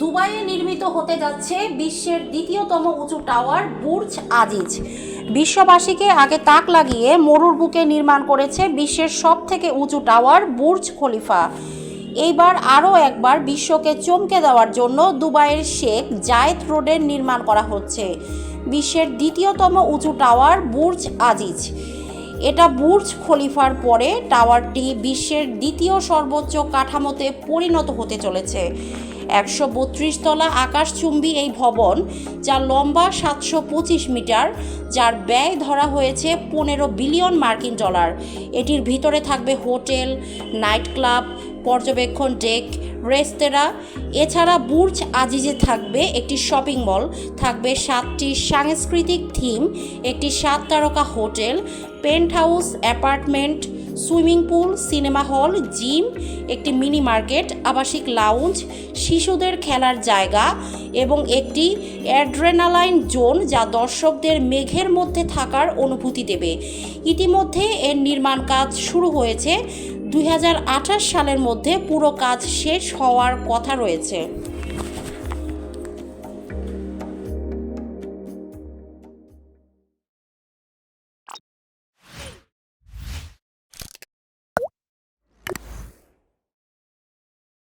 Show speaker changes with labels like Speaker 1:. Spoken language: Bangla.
Speaker 1: দুবাইয়ে নির্মিত হতে যাচ্ছে বিশ্বের দ্বিতীয়তম উঁচু টাওয়ার বুর্জ আজিজ। বিশ্ববাসীকে আগে তাক লাগিয়ে মরুর বুকে নির্মাণ করেছে বিশ্বের সব থেকে উঁচু টাওয়ার বুর্জ খলিফা। এইবার আরও একবার বিশ্বকে চমকে দেওয়ার জন্য দুবাইয়ের শেখ জায়েদ রোডের নির্মাণ করা হচ্ছে। বিশ্বের দ্বিতীয়তম উঁচু টাওয়ার বুর্জ আজিজ। এটা বুর্জ খলিফার পরে টাওয়ারটি বিশ্বের দ্বিতীয় সর্বোচ্চ কাঠামোতে পরিণত হতে চলেছে। একশো বত্রিশ তলা আকাশচুম্বী এই ভবন, যা লম্বা সাতশো পঁচিশ মিটার, যার ব্যয় ধরা হয়েছে পনেরো বিলিয়ন মার্কিন ডলার। এটির ভিতরে থাকবে হোটেল নাইট ক্লাব পর্যবেক্ষণ ডেক রেস্তোরাঁ। এছাড়া বুর্জ আজিজে থাকবে একটি শপিং মল, থাকবে সাতটি সাংস্কৃতিক থিম, একটি সাত তারকা hotel penthouse apartment, swimming pool, cinema hall, gym, একটি মিনি মার্কেট, আবাসিক লাউঞ্জ, শিশুদের খেলার জায়গা এবং একটি অ্যাড্রেনালাইন জোন যা দর্শকদের মেঘের মধ্যে থাকার অনুভূতি দেবে। ইতিমধ্যে এর নির্মাণ কাজ শুরু হয়েছে। দুই হাজার আঠাশ সালের মধ্যে পুরো কাজ শেষ হওয়ার কথা রয়েছে।